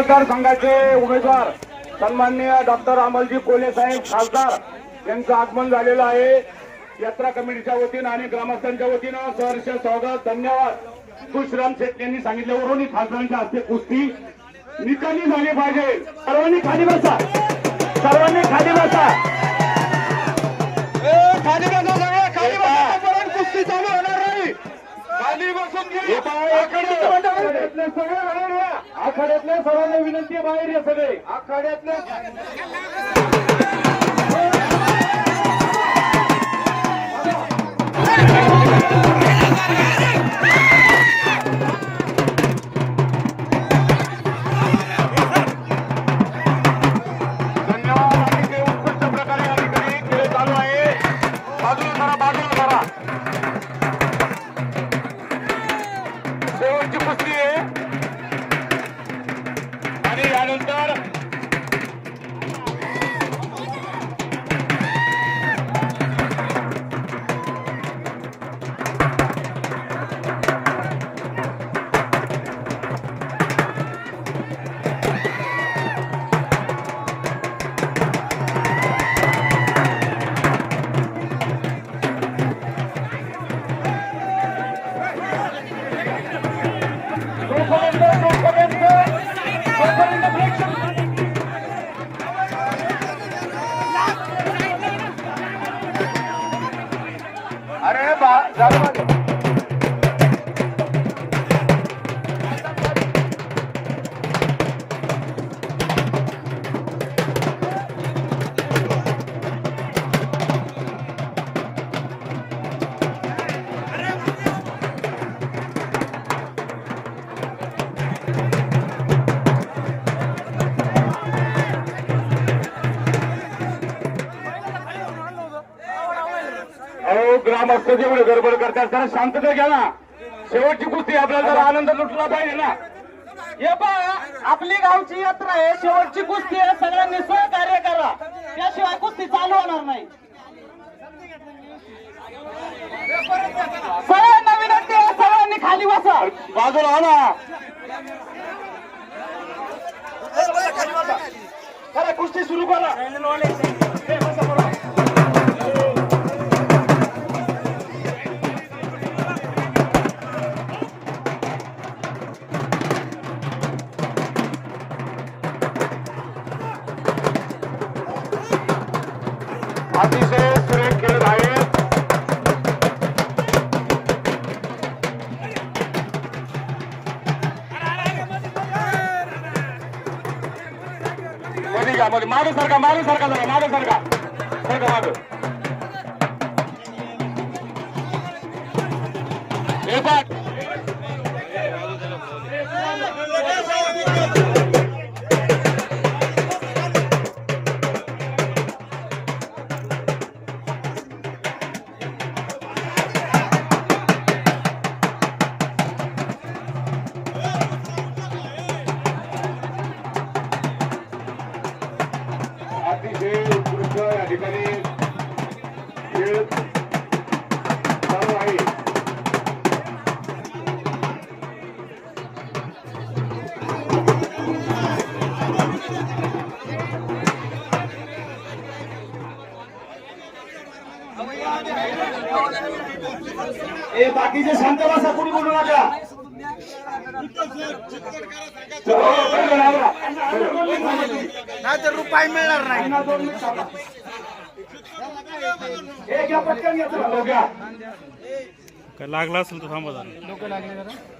मतदारसंघाचे उमेदवार सन्माननीय डॉक्टर अमलजी कोले साहेब खासदार यांचं आगमन झालेलं आहे. यात्रा कमिटीच्या वतीनं आणि ग्रामस्थांच्या वतीनं सहर्ष स्वागत धन्यवाद. सुश्राम शेठ यांनी सांगितल्यावरून खासदारांच्या हस्ते कुस्ती निकाली झाली पाहिजे. सर्वांनी खाली बसा. सर्वांनी खाली बसा. खाली बसा सगळं खाली बसा. कुस्ती चालू होणार नाही. खाली बसून सगळे आखाड्यातल्या सर्वांना विनंती बाहेर या सगळे. आखाड्यातल्या Gracias. अहो ग्रामस्थ जेवढे गडबड करतात जरा शांतता घ्या ना. शेवटची कुस्ती आपल्याला जरा आनंद लुटला पाहिजे ना. हे पहा आपली गावची यात्रा आहे. शेवटची कुस्ती आहे. सगळ्यांनी सहकार्य करा. त्याशिवाय कुस्ती चालू होणार नाही. सगळ्यांना विनंती आहे सगळ्यांनी खाली बसा. बाजूला हा ना कुस्ती सुरू करा. मध्ये घ्या मध्ये मागे सारखा मागे सारखा जरा मागे सारखा सारखा मागे हे पाठ अतिशय ए बाकीचे शांत बसा कुणी बोलू नका. नाही तर रुपये मिळणार नाही महिना दोन मिनिट थांबा. हे लोक लागला असेल तर थांबा जरा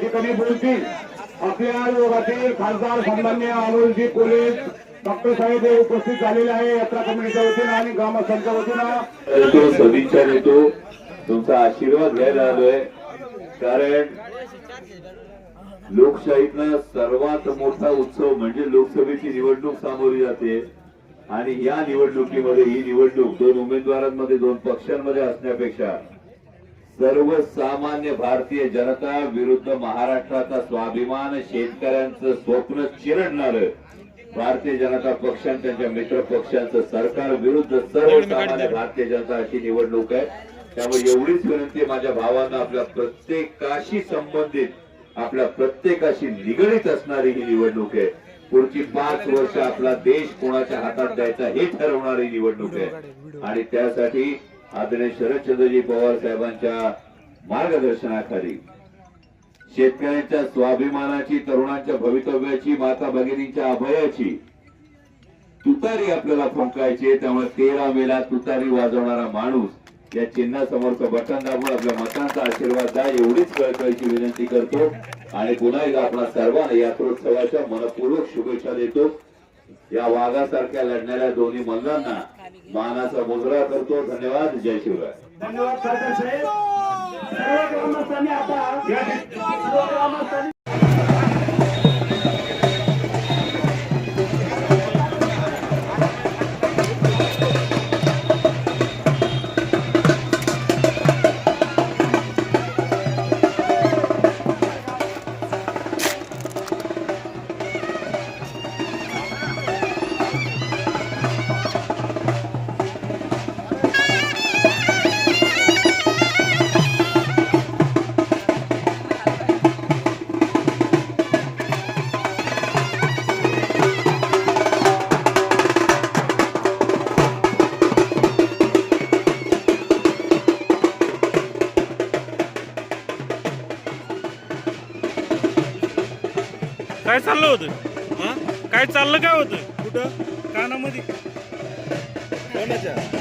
ठिकाणी बोलतील. आपल्या विभागातील खासदार सन्मान्य अमोलजी पोलीस डॉक्टर साहेब हे उपस्थित झालेले आहे. यात्रा कमिटीच्या वतीनं आणि ग्रामस्थांच्या वतीनं. देतो सदिच्छा देतो. तुमचा आशीर्वाद घ्यायला आलोय. कारण लोकशाहीतला सर्वात मोठा उत्सव म्हणजे लोकसभेची निवडणूक सामोरी जाते. आणि या निवडणुकीमध्ये ही निवडणूक दोन उमेदवारांमध्ये दोन पक्षांमध्ये असण्यापेक्षा सर्वसामान्य भारतीय जनता विरुद्ध महाराष्ट्राचा स्वाभिमान शेतकऱ्यांचं स्वप्न चिरडणार भारतीय जनता पक्ष आणि त्यांच्या मित्र पक्षांचं सरकार विरुद्ध सर्वसामान्य भारतीय जनता अशी निवडणूक आहे. त्यामुळे एवढीच विनंती माझ्या भावांना आपल्या प्रत्येकाशी संबंधित आपल्या प्रत्येकाशी निगडीत असणारी ही निवडणूक आहे. पुढची पाच वर्ष आपला देश कोणाच्या हातात द्यायचा हे ठरवणारी निवडणूक आहे. आणि त्यासाठी आदरणीय शरदचंद्रजी पवार साहेबांच्या मार्गदर्शनाखाली शेतकऱ्यांच्या स्वाभिमानाची तरुणांच्या भवितव्याची माता भगिनींच्या अभयाची तुतारी आपल्याला फुंकायची त्यामुळे तेरा मेला तुतारी वाजवणारा माणूस या चिन्हासमोरचं बटन दाबून आपल्या मतांचा आशीर्वाद द्या. एवढीच कळकळीची विनंती करतो आणि पुन्हा एकदा आपल्या सर्वांना यात्रोत्सवाच्या मनपूर्वक शुभेच्छा देतो. या वाघासारख्या लढणाऱ्या दोन्ही मल्लांना मानाचा मुजरा करतो. धन्यवाद. जय शिवराय. धन्यवाद सरकार साहेब. सर्व ग्रामस्थांनी आता काय चाललं होतं? हा? काय चाललं काय होतं? कुठं? कानामध्ये. कोणाच्या?